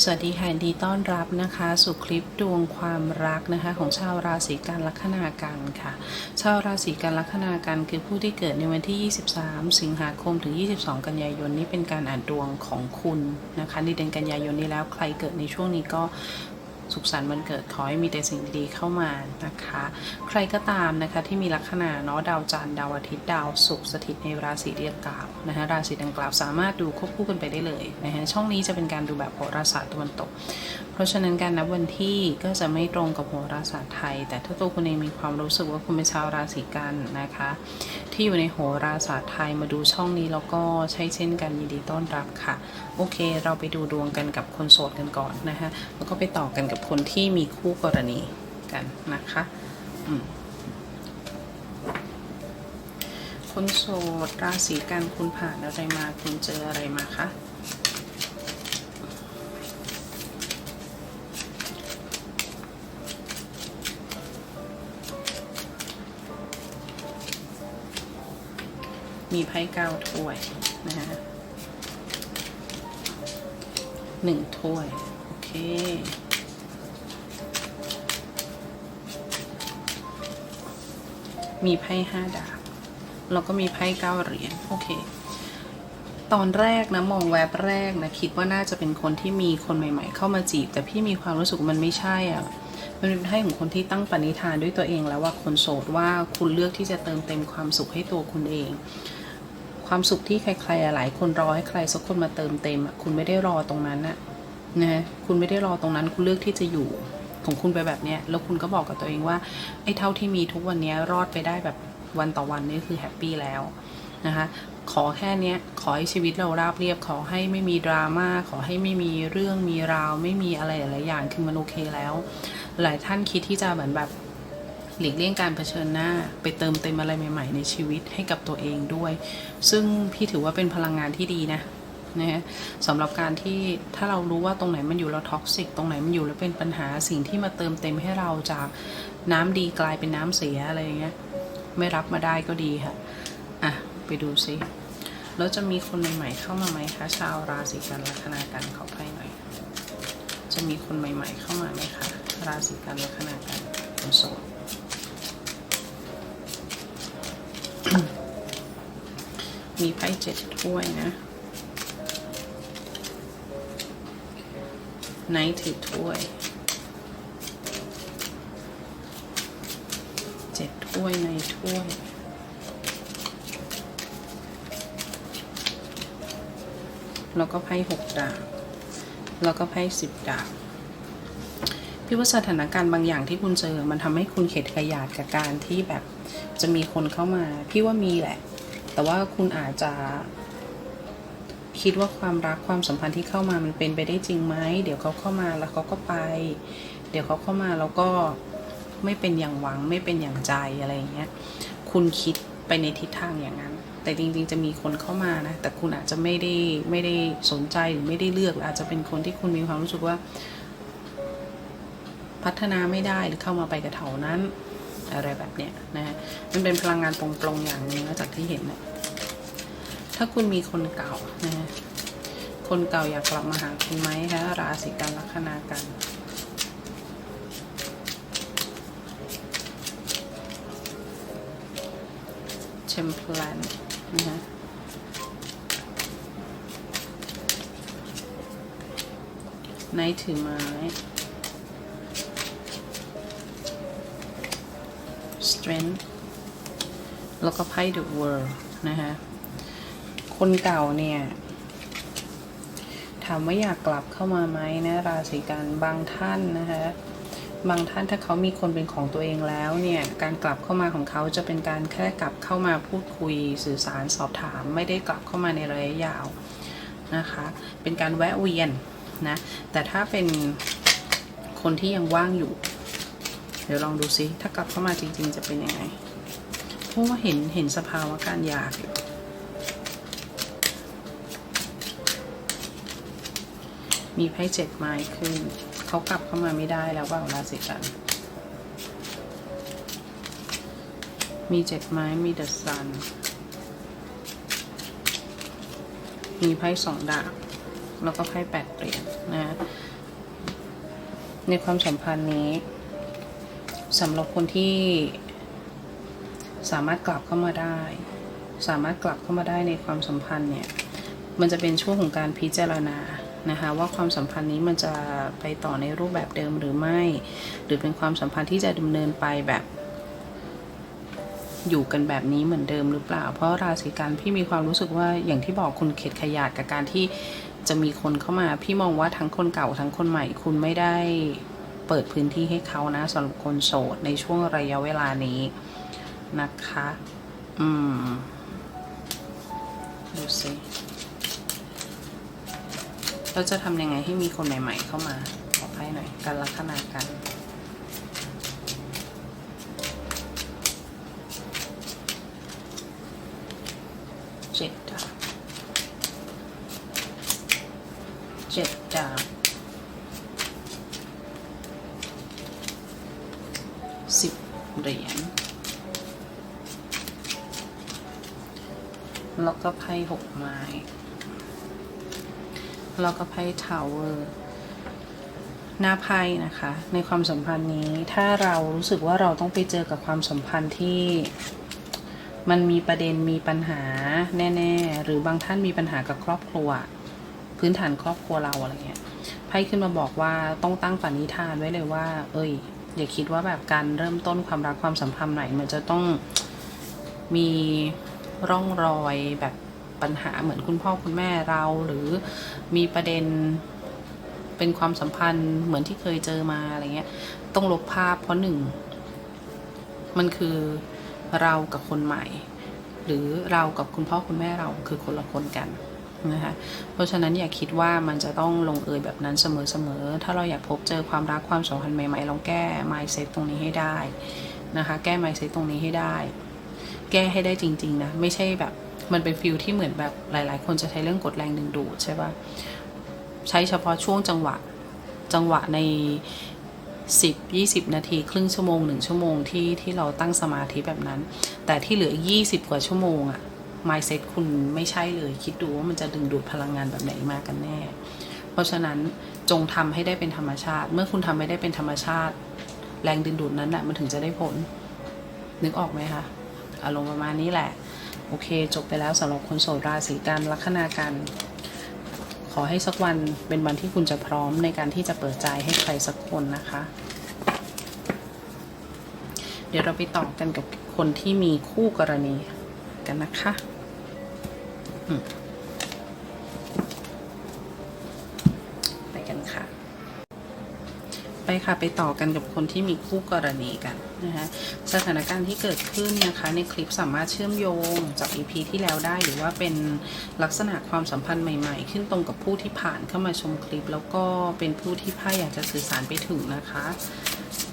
สวัสดีค่ะดีต้อนรับนะคะ สู่คลิปดวงความรักนะคะ ของชาวราศีกันลัคนากันค่ะ ชาวราศีกันลัคนากันคือผู้ที่เกิดในวันที่ 23 สิงหาคมถึง 22 กันยายนนี้เป็นการอ่านดวงของคุณนะคะในเดือนกันยายนนี้แล้วใครเกิดในช่วงนี้ก็ สุขสันต์วันเกิดขอให้มีแต่สิ่งดีๆเข้ามานะคะ ใครก็ตามนะคะที่มีลัคนาเนาะดาวจันทร์ดาวอาทิตย์ดาวศุกร์สถิตในราศีเดังกล่าวนะคะราศีดังกล่าวสามารถดูควบคู่กันไปได้เลยนะคะช่องนี้จะเป็นการดูแบบโหราศาสตร์ตะวันตก เพราะฉะนั้นการนับวันที่ก็จะไม่ตรงกับโหราศาสตร์ไทย แต่ถ้าตัวคุณเองมีความรู้สึกว่าคุณเป็นชาวราศีกันนะคะ ที่อยู่ในโหราศาสตร์ไทยมาดูช่องนี้แล้วก็ใช้เช่นกันยินดีต้อนรับค่ะ โอเค เราไปดูดวงกันกับคนโสดกันก่อนนะคะแล้วก็ไปต่อกันกับคนที่มีคู่กรณีกันนะคะคนโสดราศีกันคุณผ่านอะไรมาคุณเจออะไรมาคะมีไพ่เก้าถ้วยนะฮะหนึ่งถ้วย โอเค มีไพ่ห้าดาบแล้วก็มีไพ่เก้าเหรียญโอเค ตอนแรกนะมองแวบแรกนะคิดว่าน่าจะเป็นคนที่มีคนใหม่ ๆ เข้ามาจีบ แต่พี่มีความรู้สึกมันไม่ใช่อะมันเป็นไพ่ของคนที่ตั้งปณิธานด้วยตัวเองแล้วว่าคนโสดว่าคุณเลือกที่จะเติมเต็มความสุขให้ตัวคุณเอง ความสุขที่ใครๆหลายคนรอให้ใครสักคนมาเติมเต็มอะคุณไม่ได้รอตรงนั้นนะนะคุณไม่ได้รอตรงนั้นคุณเลือกที่จะอยู่ ของคุณไปแบบเนี้ยแล้วคุณก็บอกกับตัวเองว่าไอ้เท่าที่มีทุกวันนี้รอดไปได้แบบวันต่อวันนี่คือแฮปปี้แล้วนะคะขอแค่นี้ขอให้ชีวิตเราราบเรียบ ขอให้ไม่มีดราม่าขอให้ไม่มีเรื่องมีราว ไม่มีอะไรหลายอย่างคือมันโอเคแล้ว หลายท่านคิดที่จะเหมือนแบบหลีกเลี่ยงการเผชิญหน้า ไปเติมเต็มอะไรใหม่ ๆ ในชีวิตให้กับตัวเองด้วย ซึ่งพี่ถือว่าเป็นพลังงานที่ดีนะ นะฮะสำหรับการที่ถ้าเรารู้ว่าตรงไหนมันอยู่แล้วท็อกซิกตรงไหนมันอยู่แล้วเป็นปัญหาสิ่งที่มาเติมเต็มให้เราจากน้ำดีกลายเป็นน้ำเสียอะไรอย่างเงี้ยไม่รับมาได้ก็ดีค่ะอะไปดูซิแล้วจะมีคนใหม่ๆเข้ามาไหมคะชาวราศีกันลัคนากันขอไพ่หน่อย จะมีคนใหม่ ๆ เข้ามาไหมคะราศีกันลัคนากันคนโสดมีไพ่เจ็ดถ้วยนะ ไนถือถ้วยเจ็ดถ้วยในถ้วยแล้วก็ไพ่หกดาบแล้วก็ไพ่สิบดาบพี่ว่าสถานการณ์บางอย่างที่คุณเจอ มันทำให้คุณเข็ดขยาดกับการที่แบบจะมีคนเข้ามา พี่ว่ามีแหละ แต่ว่าคุณอาจจะ คิดว่าความรักความสัมพันธ์ที่เข้ามามันเป็นไปได้จริงไหมเดี๋ยวเขาเข้ามาแล้วเขาก็ไป เดี๋ยวเขาเข้ามาแล้วก็ไม่เป็นอย่างหวังไม่เป็นอย่างใจอะไรอย่างเงี้ยคุณคิดไปในทิศทางอย่างนั้น แต่จริงๆจะมีคนเข้ามานะ แต่คุณอาจจะไม่ได้ไม่ได้สนใจหรือไม่ได้เลือก อาจจะเป็นคนที่คุณมีความรู้สึกว่า พัฒนาไม่ได้หรือเข้ามาไปกับเถานั้น อะไรแบบเนี้ยนะฮะมันเป็นพลังงานปลงๆอย่างนึงนะจากที่เห็นนะ ถ้าคุณมีคนเก่านะฮะคนเก่าอยากกลับมาหาคุณไหมคะราศีกันลัคนากันเชมพลันนะฮะไนท์ถือไม้ strength แล้วก็ไพ่ the world นะคะ คนเก่าเนี่ย ถามว่าอยากกลับเข้ามาไหมนะราศีกันบางท่านนะคะบางท่านถ้าเขามีคนเป็นของตัวเองแล้วเนี่ย การกลับเข้ามาของเขาจะเป็นการแค่กลับเข้ามาพูดคุยสื่อสารสอบถาม ไม่ได้กลับเข้ามาในระยะยาวนะคะ เป็นการแวะเวียนนะแต่ถ้าเป็นคนที่ยังว่างอยู่ เดี๋ยวลองดูซิถ้ากลับเข้ามาจริง ๆ จะเป็นยังไงเพราะว่าเห็นเห็นสภาวะการอยากอยู่ มีไพ่เจ็ดไม้ขึ้น เขากลับเข้ามาไม่ได้แล้วว่าราศีกันมีเจ็ดไม้มีเดอะซัน มีไพ่สองดาบ แล้วก็ไพ่แปดเหรียญนะในความสัมพันธ์นี้สำหรับคนที่สามารถกลับเข้ามาได้ สามารถกลับเข้ามาได้ในความสัมพันธ์เนี่ย มันจะเป็นช่วงของการพิจารณา นะคะว่าความสัมพันธ์นี้มันจะไปต่อในรูปแบบเดิมหรือไม่ หรือเป็นความสัมพันธ์ที่จะดำเนินไปแบบ อยู่กันแบบนี้เหมือนเดิมหรือเปล่า เพราะราศีกันพี่มีความรู้สึกว่าอย่างที่บอกคุณเข็ดขยาดกับการที่จะมีคนเข้ามา พี่มองว่าทั้งคนเก่าทั้งคนใหม่ คุณไม่ได้เปิดพื้นที่ให้เขานะสำหรับคนโสดในช่วงระยะเวลานี้นะคะ อืม ดูสิ เราจะทำยังไงให้มีคนใหม่ๆเข้ามาขอให้หน่อยการลักษณะกันเจ็ดดาบเจ็ดดาบสิบเหรียญแล้วก็ไพ่หกไม้ แล้วก็ไพ่ทาวเวอร์หน้าไพ่นะคะ ในความสัมพันธ์นี้ถ้าเรารู้สึกว่าเราต้องไปเจอกับความสัมพันธ์ที่มันมีประเด็นมีปัญหาแน่ ๆ หรือบางท่านมีปัญหากับครอบครัว พื้นฐานครอบครัวเราอะไรเงี้ยไพ่ขึ้นมาบอกว่าต้องตั้งปณิธานไว้เลยว่า เอ้ย อย่าคิดว่าแบบการเริ่มต้นความรักความสัมพันธ์ไหนมันจะต้องมีร่องรอยแบบ ปัญหาเหมือนคุณพ่อคุณแม่เรา หรือมีประเด็นเป็นความสัมพันธ์เหมือนที่เคยเจอมาอะไรเงี้ย ต้องลบภาพเพราะหนึ่ง มันคือเรากับคนใหม่ หรือเรากับคุณพ่อคุณแม่เราคือคนละคนกันนะคะเพราะฉะนั้นอย่าคิดว่ามันจะต้องลงเอยแบบนั้นเสมอๆ ถ้าเราอยากพบเจอความรักความสัมพันธ์ใหม่ๆลองแก้ mindset ตรงนี้ให้ได้นะคะ แก้ mindset ตรงนี้ให้ได้ แก้ให้ได้จริง ๆ นะ ไม่ใช่แบบ มันเป็นฟิลที่เหมือนแบบหลาย ๆ คนจะใช้เรื่องกดแรงดึงดูดใช่ปะใช้เฉพาะช่วงจังหวะจังหวะใน 10 20 นาที ครึ่งชั่วโมงหนึ่งชั่วโมงที่ที่เราตั้งสมาธิแบบนั้น แต่ที่เหลือ 20 กว่าชั่วโมงอะ mindset คุณไม่ใช่เลย คิดดูว่ามันจะดึงดูดพลังงานแบบไหนมากันแน่ เพราะฉะนั้นจงทำให้ได้เป็นธรรมชาติ เมื่อคุณทำให้ได้เป็นธรรมชาติ แรงดึงดูดนั้นแหละมันถึงจะได้ผล นึกออกไหมคะ อารมณ์ประมาณนี้แหละ โอเค จบไปแล้วสำหรับคนโสดราศีกันลัคนากัน ขอให้สักวันเป็นวันที่คุณจะพร้อมในการที่จะเปิดใจให้ใครสักคนนะคะ เดี๋ยวเราไปต่อกันกับคนที่มีคู่กรณีกันนะคะ อืมไปกันค่ะ ไปค่ะไปต่อกันกับคนที่มีคู่กรณีกันนะคะสถานการณ์ที่เกิดขึ้นนะคะในคลิปสามารถเชื่อมโยงจาก EP ที่แล้วได้หรือว่าเป็นลักษณะความสัมพันธ์ใหม่ๆ ขึ้นตรงกับผู้ที่ผ่านเข้ามาชมคลิป แล้วก็เป็นผู้ที่พ่ายอยากจะสื่อสารไปถึงนะคะ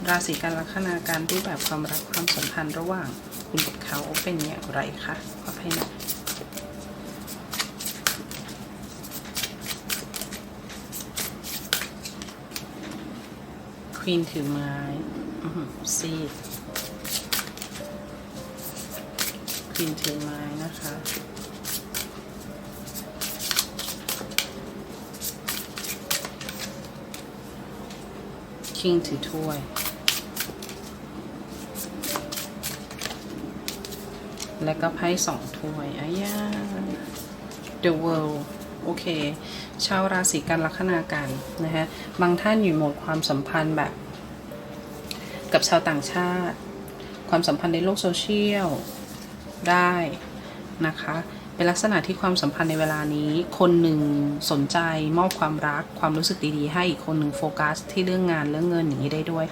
ราศีการลัคนาการรูปแบบความรักความสัมพันธ์ระหว่างคุณกับเขาเป็นอย่างไรคะขอให้น่อ ควีนถือไม้ซีดควีนถือไม้นะคะคิงถือถ้วย แล้วก็ไพ่สองถ้วยอ้ยา The World โอเค ชาวราศีกันลัคนากันนะฮะบางท่านอยู่โหมดความสัมพันธ์แบบ กับชาวต่างชาติ ความสัมพันธ์ในโลกโซเชียลได้นะคะเป็นลักษณะที่ความสัมพันธ์ในเวลานี้ คนหนึ่งสนใจมอบความรักความรู้สึกดีๆ ให้อีกคนหนึ่งโฟกัส ที่เรื่องงานเรื่องเงินอย่างนี้ได้ด้วย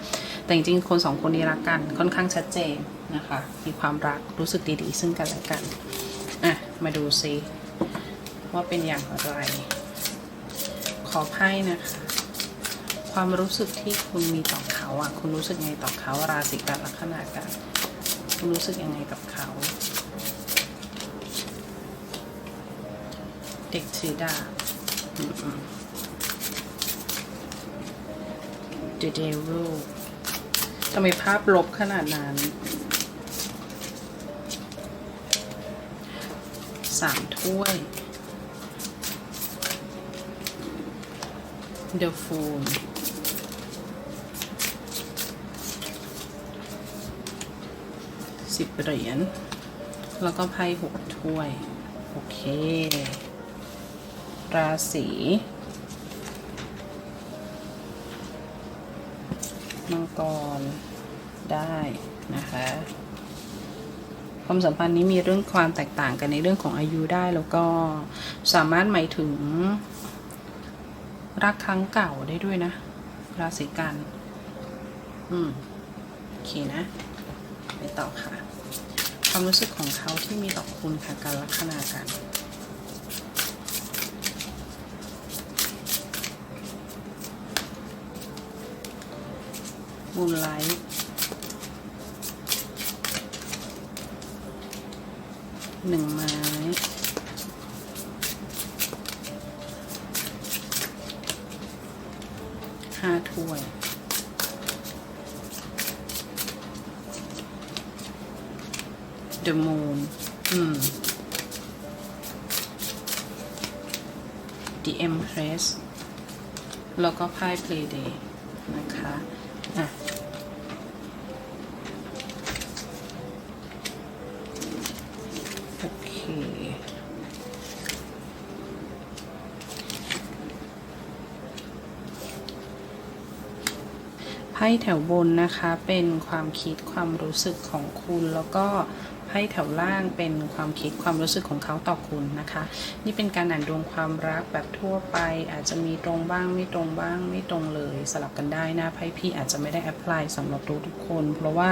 แต่จริงๆคนสองคนนี้รักกันค่อนข้างชัดเจนนะคะมีความรักรู้สึกดีๆ ซึ่งกันและกันอะมาดูซิ ว่าเป็นอย่างไร ขอไพ่นะคะ ความรู้สึกที่คุณมีต่อเขาอะ คุณรู้สึกไงต่อเขาราศีกันลัคนากันคุณรู้สึกยังไงกับเขา เด็กถือดาบอืมๆ The Devil ทำไมภาพลบขนาดนั้นสามถ้วย The Fool สิบเหรียญ แล้วก็ไพ่หกถ้วย โอเค ราศีมังกรได้นะคะ ความสัมพันธ์นี้มีเรื่องความแตกต่างกันในเรื่องของอายุได้แล้วก็สามารถหมายถึง รักครั้งเก่าได้ด้วยนะ ราศีกัน อืมโอเคนะ ไปต่อค่ะ ความรู้สึกของเขาที่มีต่อคุณค่ะการลักษณะกันมูลไลท์หนึ่งไม้ ห้าถ้วย The Moon อืม The Empress ก็ไพ่ Playday นะคะอะโอเคไพ่แถวบนนะคะเป็นความคิดความรู้สึกของคุณแล้วก็ ไพ่แถวล่างเป็นความคิดความรู้สึกของเขาต่อคุณนะคะ นี่เป็นการอ่านดวงความรักแบบทั่วไป อาจจะมีตรงบ้างไม่ตรงบ้างไม่ตรงเลยสลับกันได้นะไพ่พี่อาจจะไม่ได้แอพพลายสำหรับทุกๆคน เพราะว่า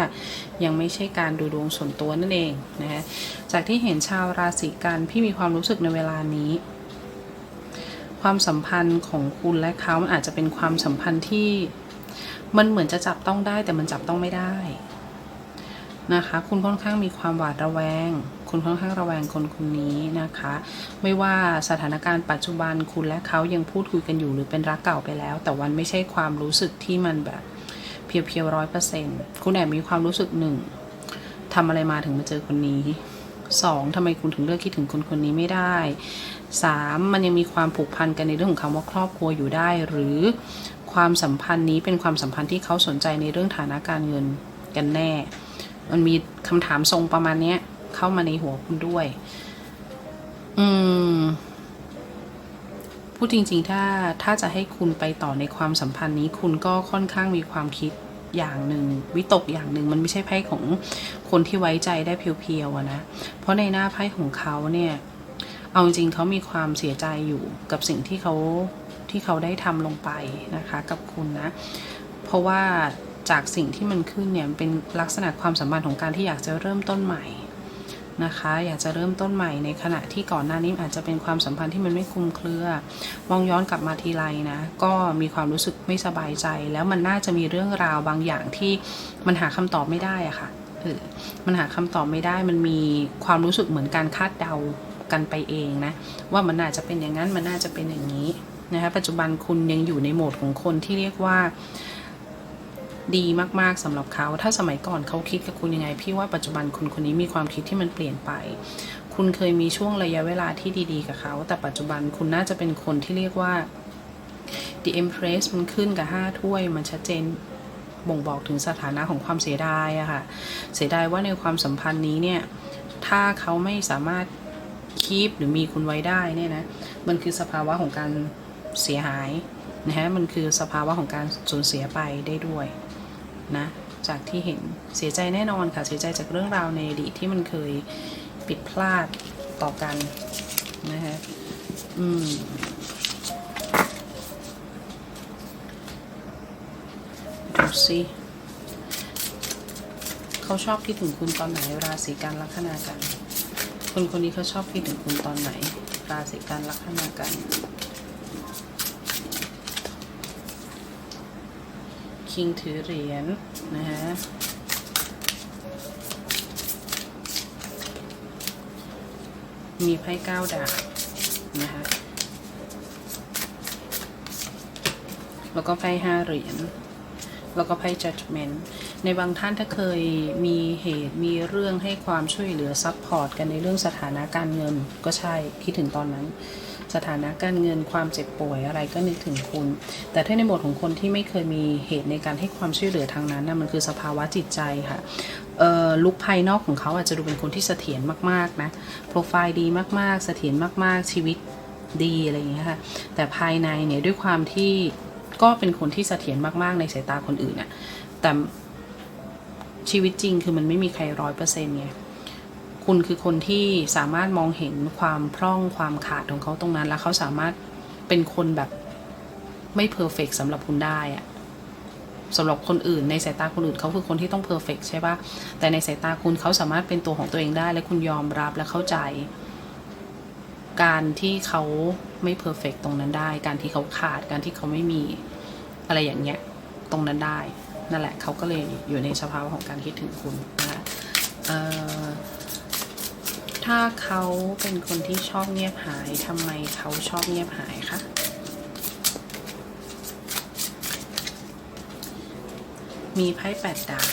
ยังไม่ใช่การดูดวงส่วนตัวนั่นเองนะคะจากที่เห็นชาวราศีกันพี่มีความรู้สึกในเวลานี้ความสัมพันธ์ของคุณและเขามันอาจจะเป็นความสัมพันธ์ที่ มันเหมือนจะจับต้องได้แต่มันจับต้องไม่ได้ นะคะ คุณค่อนข้างมีความหวาดระแวง คุณค่อนข้างระแวงคนคนนี้นะคะ ไม่ว่าสถานการณ์ปัจจุบันคุณและเขายังพูดคุยกันอยู่หรือเป็นรักเก่าไปแล้ว แต่วันไม่ใช่ความรู้สึกที่มันแบบเพียวๆร้อยเปอร์เซ็นต์คุณแอบมีความรู้สึกหนึ่งทำอะไรมาถึงมาเจอคนนี้สองทำไมคุณถึงเลือกคิดถึงคนคนนี้ไม่ได้สามมันยังมีความผูกพันกันในเรื่องของคำว่าครอบครัวอยู่ได้ หรือความสัมพันธ์นี้เป็นความสัมพันธ์ที่เขาสนใจในเรื่องฐานะการเงินกันแน่ มันมีคำถามทรงประมาณเนี้ย เข้ามาในหัวคุณด้วย อืม พูดจริง ๆ ถ้าถ้าจะให้คุณไปต่อในความสัมพันธ์นี้ คุณก็ค่อนข้างมีความคิดอย่างหนึ่งวิตกอย่างหนึ่งมันไม่ใช่ไพ่ของคนที่ไว้ใจได้เพียวๆนะ เพราะในหน้าไพ่ของเขาเนี่ย เอาจริงๆเขามีความเสียใจอยู่กับสิ่งที่เขาที่เขาได้ทำลงไปนะคะ กับคุณนะ เพราะว่า จากสิ่งที่มันขึ้นเนี่ยเป็นลักษณะความสัมพันธ์ของการที่อยากจะเริ่มต้นใหม่นะคะ อยากจะเริ่มต้นใหม่ในขณะที่ก่อนหน้านี้อาจจะเป็นความสัมพันธ์ที่มันไม่คลุมเครือมองย้อนกลับมาทีไรนะก็มีความรู้สึกไม่สบายใจ แล้วมันน่าจะมีเรื่องราวบางอย่างที่มันหาคำตอบไม่ได้อะค่ะเออมันหาคำตอบไม่ได้มันมีความรู้สึกเหมือนการคาดเดากันไปเองนะว่ามันน่าจะเป็นอย่างนั้นมันน่าจะเป็นอย่างนี้นะคะปัจจุบันคุณยังอยู่ในโหมดของคนที่เรียกว่า ดีมากๆสำหรับเขา ถ้าสมัยก่อนเขาคิดกับคุณยังไง พี่ว่าปัจจุบันคุณคนนี้มีความคิดที่มันเปลี่ยนไป คุณเคยมีช่วงระยะเวลาที่ดีๆกับเขา แต่ปัจจุบันคุณน่าจะเป็นคนที่เรียกว่า the empress มันขึ้นกับห้าถ้วย มันชัดเจนบ่งบอกถึงสถานะของความเสียดายอะค่ะ เสียดายว่าในความสัมพันธ์นี้เนี่ย ถ้าเขาไม่สามารถคีปหรือมีคุณไว้ได้เนี่ยนะ มันคือสภาวะของการเสียหายนะฮะ มันคือสภาวะของการสูญเสียไปได้ด้วย นะจากที่เห็นเสียใจแน่นอนค่ะ เสียใจจากเรื่องราวในอดีตที่มันเคยผิดพลาดต่อกันนะฮะอืมดูสิเขาชอบคิดถึงคุณตอนไหน ราศีกันลัคนากัน คนคนนี้เขาชอบคิดถึงคุณตอนไหน ราศีกันลัคนากัน คิงถือเหรียญนะฮะมีไพ่เก้าดาบนะคะแล้วก็ไพ่ห้าเหรียญแล้วก็ไพ่ judgment ในบางท่านถ้าเคยมีเหตุมีเรื่องให้ความช่วยเหลือซัพพอร์ตกันในเรื่องสถานะการเงินก็ใช่คิดถึงตอนนั้น สถานะการเงินความเจ็บป่วยอะไรก็นึกถึงคุณ แต่ถ้าในบทของคนที่ไม่เคยมีเหตุในการให้ความช่วยเหลือทางนั้นนะมันคือสภาวะจิตใจค่ะลุกภายนอกของเขาอาจจะดูเป็นคนที่เสถียรมากๆนะโปรไฟล์ดีมากๆ เสถียรมากๆ ชีวิตดีอะไรอย่างเงี้ยค่ะแต่ภายในเนี่ยด้วยความที่ก็เป็นคนที่เสถียรมากๆ ในสายตาคนอื่นน่ะแต่ชีวิตจริงคือมันไม่มีใครร้อยเปอร์เซ็นต์ไง คุณคือคนที่สามารถมองเห็นความพร่องความขาดของเขาตรงนั้น แล้วเขาสามารถเป็นคนแบบไม่เพอร์เฟกสำหรับคุณได้อะสำหรับคนอื่นในสายตาคนอื่นเขาคือคนที่ต้องเพอร์เฟกใช่ปะแต่ในสายตาคุณเขาสามารถเป็นตัวของตัวเองได้ และคุณยอมรับและเข้าใจ การที่เขาไม่เพอร์เฟกตรงนั้นได้ การที่เขาขาดการที่เขาไม่มีอะไรอย่างเงี้ยตรงนั้นได้นั่นแหละเขาก็เลยอยู่ในสภาวะของการคิดถึงคุณนะคะเอ่อ ถ้าเขาเป็นคนที่ชอบเงียบหายทำไมเขาชอบเงียบหายคะมีไพ่แปดดาบ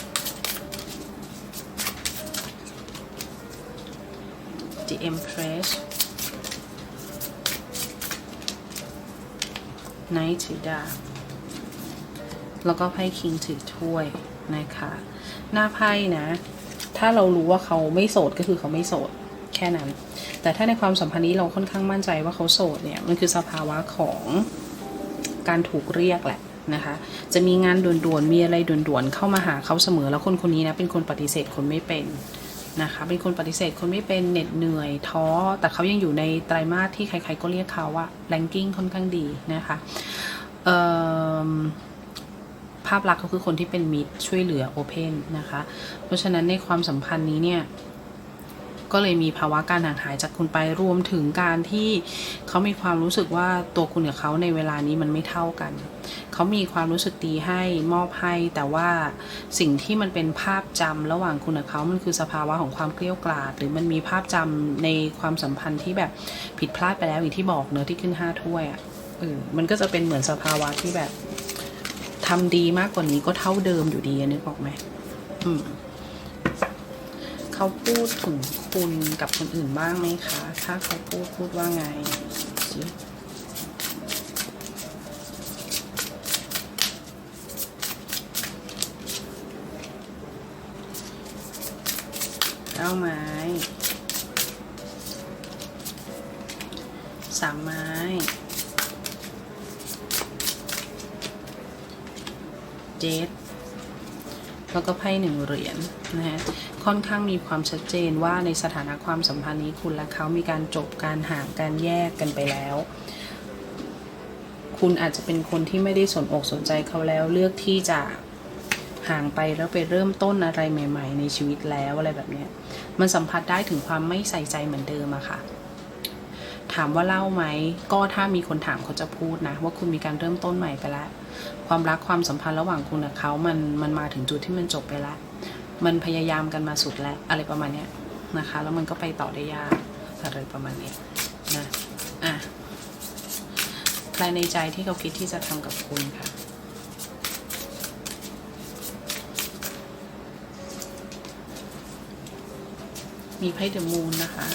The Empress Knight ถือดาบ แล้วก็ไพ่คิงถือถ้วยนะคะ หน้าไพ่นะ ถ้าเรารู้ว่าเขาไม่โสดก็คือเขาไม่โสด ค่นั้น แต่ถ้าในความสัมพันธ์นี้เราค่อนข้างมั่นใจว่าเขาโสดเนี่ยมันคือสภาวะของการถูกเรียกแหละนะคะ จะมีงานด่วนๆ มีอะไรด่วนๆ เข้ามาหาเขาเสมอแล้วคนคนนี้นะเป็นคนปฏิเสธคนไม่เป็นนะคะ เป็นคนปฏิเสธคนไม่เป็นเหน็ดเหนื่อยท้อ แต่เขายังอยู่ในไตรมาสที่ใครๆก็เรียกเขาว่า ranking ค่อนข้างดีนะคะเอ่ภาพลักษณ์เขาคือคนที่เป็นมิตรช่วยเหลือโอเพนนะคะ เพราะฉะนั้นในความสัมพันธ์นี้เนี่ย ก็เลยมีภาวะการห่างหายจากคุณไปรวมถึงการที่เขามีความรู้สึกว่าตัวคุณกับเขาในเวลานี้มันไม่เท่ากัน เขามีความรู้สึกดีให้มอบให้ แต่ว่าสิ่งที่มันเป็นภาพจำระหว่างคุณกับเขา มันคือสภาวะของความเกลี้ยวกราดหรือมันมีภาพจำในความสัมพันธ์ที่แบบผิดพลาดไปแล้วอย่างที่บอกเนอะที่ขึ้นห้าถ้วยอะ่ะเออมันก็จะเป็นเหมือนสภาวะที่แบบทำดีมากกว่านี้ก็เท่าเดิมอยู่ดีนึกออกไหมอืม เขาพูดถึงคุณกับคนอื่นบ้างไหมคะ ถ้าเขาพูดพูดว่าไงสิเอาไม้สามไม้เจ็ด แล้วก็ไพ่หนึ่งเหรียญนะฮะค่อนข้างมีความชัดเจนว่าในสถานะความสัมพันธ์นี้คุณและเขามีการจบการห่างการแยกกันไปแล้ว คุณอาจจะเป็นคนที่ไม่ได้สนอกสนใจเขาแล้วเลือกที่จะห่างไปแล้วไปเริ่มต้นอะไรใหม่ ๆ ในชีวิตแล้วอะไรแบบนี้มันสัมผัสได้ถึงความไม่ใส่ใจเหมือนเดิมอะค่ะ ถามว่าเล่าไหม ก็ถ้ามีคนถามเขาจะพูดนะ ว่าคุณมีการเริ่มต้นใหม่ไปแล้ว ความรักความสัมพันธ์ระหว่างคุณกับเขามันมันมาถึงจุดที่มันจบไปแล้ว มันพยายามกันมาสุดแล้วอะไรประมาณเนี้ยนะคะ แล้วมันก็ไปต่อได้ยากอะไรประมาณนี้นะอะภายในใจที่เขาคิดที่จะทำกับคุณค่ะมีไพ่เดอะมูนนะคะ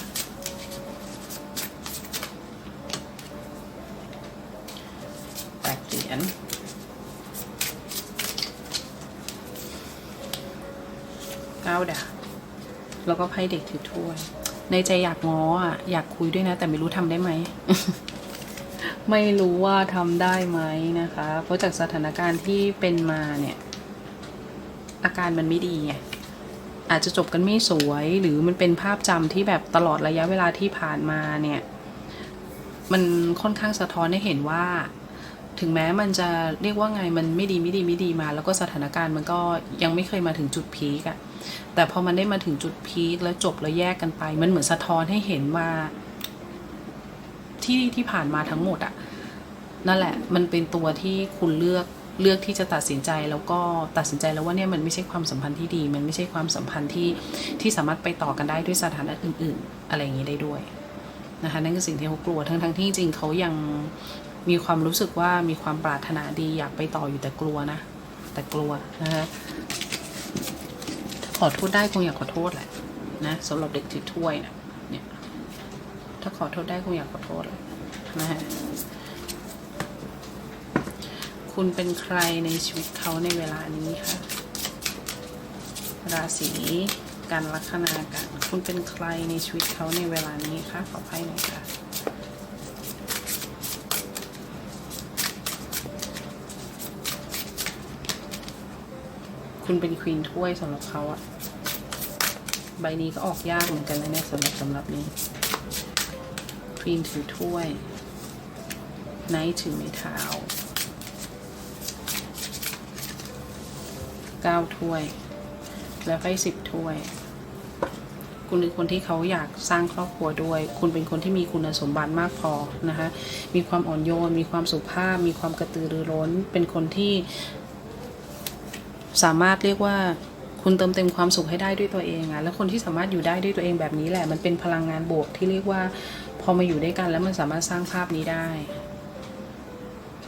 แปดเหรียญ เก้าดาแล้วก็ไพ่เด็กถือถ้วย ในใจอยากง้ออะอยากคุยด้วยนะ แต่ไม่รู้ทำได้ไหม ไม่รู้ว่าทำได้ไหมนะคะ เพราะจากสถานการณ์ที่เป็นมาเนี่ย อาการมันไม่ดีไงอาจจะจบกันไม่สวย หรือมันเป็นภาพจำที่แบบตลอดระยะเวลาที่ผ่านมาเนี่ย มันค่อนข้างสะท้อนให้เห็นว่า ถึงแม้มันจะเรียกว่าไงมันไม่ดีไม่ดีไม่ดีมา แล้วก็สถานการณ์มันก็ยังไม่เคยมาถึงจุดพีกอะ แต่พอมันได้มาถึงจุดพีคแล้วจบแล้วแยกกันไป มันเหมือนสะท้อนให้เห็นว่า ที่ที่ผ่านมาทั้งหมดอะนั่นแหละ มันเป็นตัวที่คุณเลือกเลือกที่จะตัดสินใจแล้วก็ตัดสินใจแล้วว่าเนี่ยมันไม่ใช่ความสัมพันธ์ที่ดี มันไม่ใช่ความสัมพันธ์ที่ที่สามารถไปต่อกันได้ด้วยสถานะอื่น ๆ อะไรอย่างนี้ได้ด้วยนะคะนั่นคือสิ่งที่เขากลัวทั้งๆที่จริงเขายังมีความรู้สึกว่ามีความปรารถนาดีอยากไปต่ออยู่แต่กลัวนะ แต่กลัวนะคะ ขอโทษได้คงอยากขอโทษแหละนะสำหรับเด็กถือถ้วยนะเนี่ยถ้าขอโทษได้คงอยากขอโทษแหละนะฮะคุณเป็นใครในชีวิตเขาในเวลานี้คะราศีการลัคนากัน คุณเป็นใครในชีวิตเขาในเวลานี้คะขอไพ่หน่อยค่ะ คุณเป็นควีนถ้วยสำหรับเขาอะใบนี้ก็ออกยากเหมือนกันนะเนี่ยสำหรับสำหรับนี้ควีนถือถ้วยไนท์ถือไม้เท้าเก้าถ้วย แล้วไพ่สิบถ้วย คุณเป็นคนที่เขาอยากสร้างครอบครัวด้วย คุณเป็นคนที่มีคุณสมบัติมากพอนะคะ มีความอ่อนโยน มีความสุภาพ มีความกระตือรือร้น เป็นคนที่ สามารถเรียกว่าคุณเติมเต็มความสุขให้ได้ด้วยตัวเองอะแล้วคนที่สามารถอยู่ได้ด้วยตัวเองแบบนี้แหละ มันเป็นพลังงานบวกที่เรียกว่า พอมาอยู่ด้วยกันแล้วมันสามารถสร้างภาพนี้ได้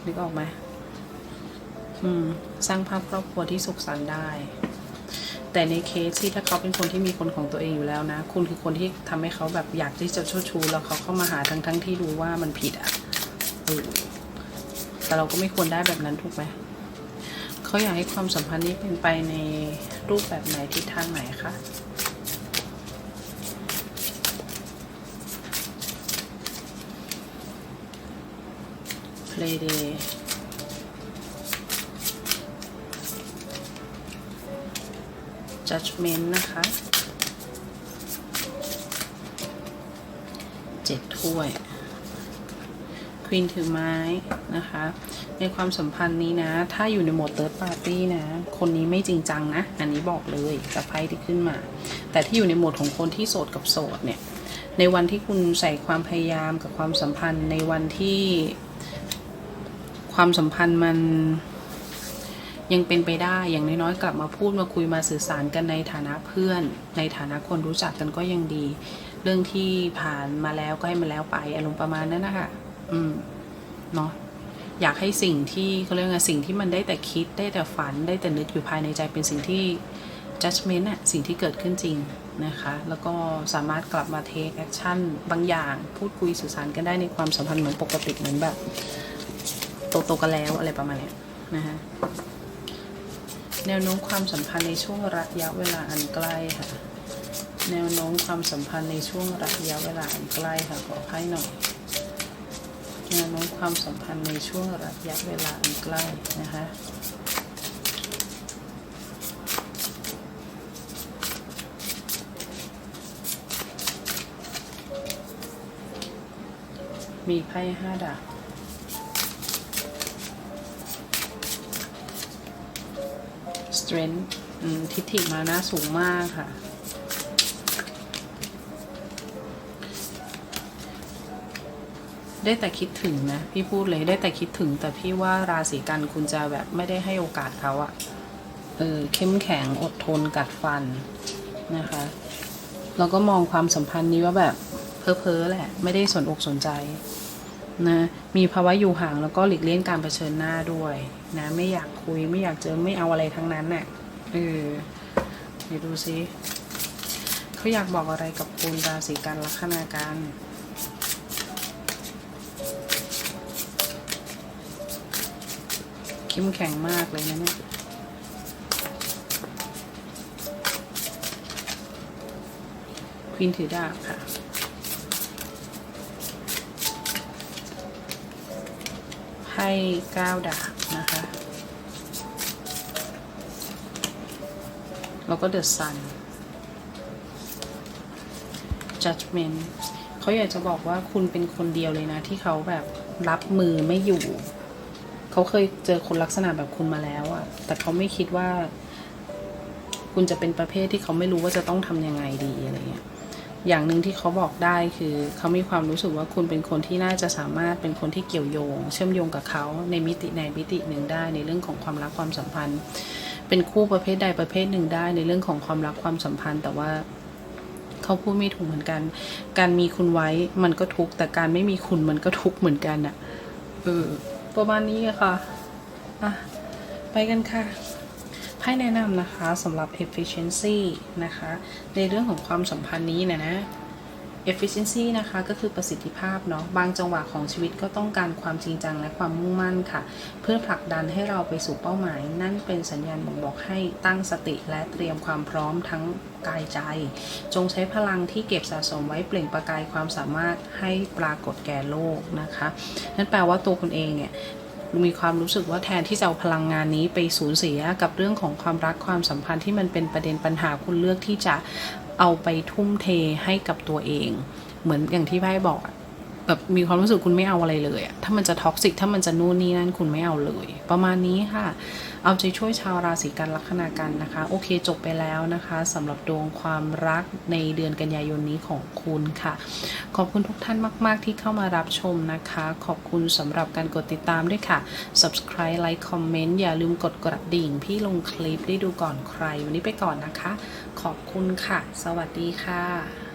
นึกออกไหมอืม สร้างภาพครอบครัวที่สุขสันต์ได้ แต่ในเคสที่ถ้าเขาเป็นคนที่มีคนของตัวเองอยู่แล้วนะ คุณคือคนที่ทำให้เขาแบบอยากที่จะชู้ชูแล้วเขาเข้ามาหาทั้งทั้งที่รู้ว่ามันผิดอะเออแต่เราก็ไม่ควรได้แบบนั้นถูกไหม เขาอยากให้ความสัมพันธ์นี้เป็นไปในรูปแบบไหนทิศทางไหนคะ Play Day Judgment นะคะเจ็ดถ้วยควีนถือไม้นะคะ ในความสัมพันธ์นี้นะ ถ้าอยู่ในโหมดเติร์ดปาร์ตี้นะ คนนี้ไม่จริงจังนะ อันนี้บอกเลยจากไพ่ที่ขึ้นมา แต่ที่อยู่ในโหมดของคนที่โสดกับโสดเนี่ย ในวันที่คุณใส่ความพยายามกับความสัมพันธ์ ในวันที่ความสัมพันธ์มันยังเป็นไปได้อย่างน้อยๆกลับมาพูดมาคุยมาสื่อสารกันในฐานะเพื่อน ในฐานะคนรู้จักกันก็ยังดี เรื่องที่ผ่านมาแล้วก็ให้มันแล้วไปอารมณ์ประมาณนั้นนะคะอืมเนาะ อยากให้สิ่งที่เขาเรียกว่าสิ่งที่มันได้แต่คิดได้แต่ฝันได้แต่นึกอยู่ภายในใจเป็นสิ่งที่ judgment อะสิ่งที่เกิดขึ้นจริงนะคะ แล้วก็สามารถกลับมา take action บางอย่าง พูดคุยสื่อสารกันได้ในความสัมพันธ์เหมือนปกติเหมือนแบบโตๆกันแล้วอะไรประมาณเนี้ยนะคะแนวโน้มความสัมพันธ์ในช่วงระยะเวลาอันใกล้ค่ะ แนวโน้มความสัมพันธ์ในช่วงระยะเวลาอันใกล้ค่ะขอไพ่หน่อย แนวโน้มความสัมพันธ์ในช่วงระยะเวลาอันใกล้นะคะมีไพ่ห้าดาบ strength อืมทิฏฐิมานะสูงมากค่ะ ได้แต่คิดถึงนะ พี่พูดเลยได้แต่คิดถึง แต่พี่ว่าราศีกันคุณจะแบบไม่ได้ให้โอกาสเขาอะเออเข้มแข็งอดทนกัดฟันนะคะแล้วก็มองความสัมพันธ์นี้ว่าแบบเพ้อเพ้อแหละ ไม่ได้สนอกสนใจนะมีภาวะอยู่ห่างแล้วก็หลีกเลี่ยงการเผชิญหน้าด้วยนะไม่อยากคุยไม่อยากเจอไม่เอาอะไรทั้งนั้นน่ะเออเดี๋ยวดูซิเขาอยากบอกอะไรกับคุณราศีกันลัคนาการ เข้มแข็งมากเลยนะเนี่ยควีนถือดาบค่ะไพ่ก้าดาบนะคะ แล้วก็เดอะซัน judgment เขาอยากจะบอกว่าคุณเป็นคนเดียวเลยนะ ที่เขาแบบรับมือไม่อยู่ เขาเคยเจอคนลักษณะแบบคุณมาแล้วอะแต่เขาไม่คิดว่า คุณจะเป็นประเภทที่เขาไม่รู้ว่าจะต้องทำยังไงดีอะไรเงี้ยอย่างหนึ่งที่เขาบอกได้คือเขามีความรู้สึกว่าคุณเป็นคนที่น่าจะสามารถเป็นคนที่เกี่ยวโยง เชื่อมโยงกับเขาในมิติในมิติหนึ่งได้ ในเรื่องของความรักความสัมพันธ์ เป็นคู่ประเภทใดประเภทหนึ่งได้ ในเรื่องของความรักความสัมพันธ์ แต่ว่าเขาพูดไม่ถูกเหมือนกัน การมีคุณไว้มันก็ทุกแต่การไม่มีคุณมันก็ทุกเหมือนกันอะเออ ประมาณนี้ค่ะอะ ไปกันค่ะไพ่แนะนำนะคะสำหรับ efficiency นะคะ ในเรื่องของความสัมพันธ์นี้นะนะ efficiency นะคะก็คือประสิทธิภาพเนาะบางจังหวะของชีวิตก็ต้องการความจริงจังและความมุ่งมั่นค่ะ เพื่อผลักดันให้เราไปสู่เป้าหมาย นั่นเป็นสัญญาณบ่งบอกให้ตั้งสติและเตรียมความพร้อมทั้งกายใจ จงใช้พลังที่เก็บสะสมไว้เปล่งประกายความสามารถให้ปรากฏแก่โลกนะคะนั่นแปลว่าตัวคุณเองเนี่ยมีความรู้สึกว่าแทนที่จะเอาพลังงานนี้ไปสูญเสียกับเรื่องของความรักความสัมพันธ์ที่มันเป็นประเด็นปัญหาคุณเลือกที่จะ เอาไปทุ่มเทให้กับตัวเอง เหมือนอย่างที่พี่บอก แบบมีความรู้สึกคุณไม่เอาอะไรเลยอะถ้ามันจะท็อกซิกถ้ามันจะนู่นนี่นั่นคุณไม่เอาเลย ประมาณนี้ค่ะ เอาใจช่วยชาวราศีกันลัคนากันนะคะ โอเคจบไปแล้วนะคะสำหรับดวงความรักในเดือนกันยายนนี้ของคุณค่ะ ขอบคุณทุกท่านมาก ๆ ที่เข้ามารับชมนะคะ ขอบคุณสำหรับการกดติดตามด้วยค่ะ subscribe like comment อย่าลืมกดกระดิ่ง พี่ลงคลิปได้ดูก่อนใคร วันนี้ไปก่อนนะคะ ขอบคุณค่ะ สวัสดีค่ะ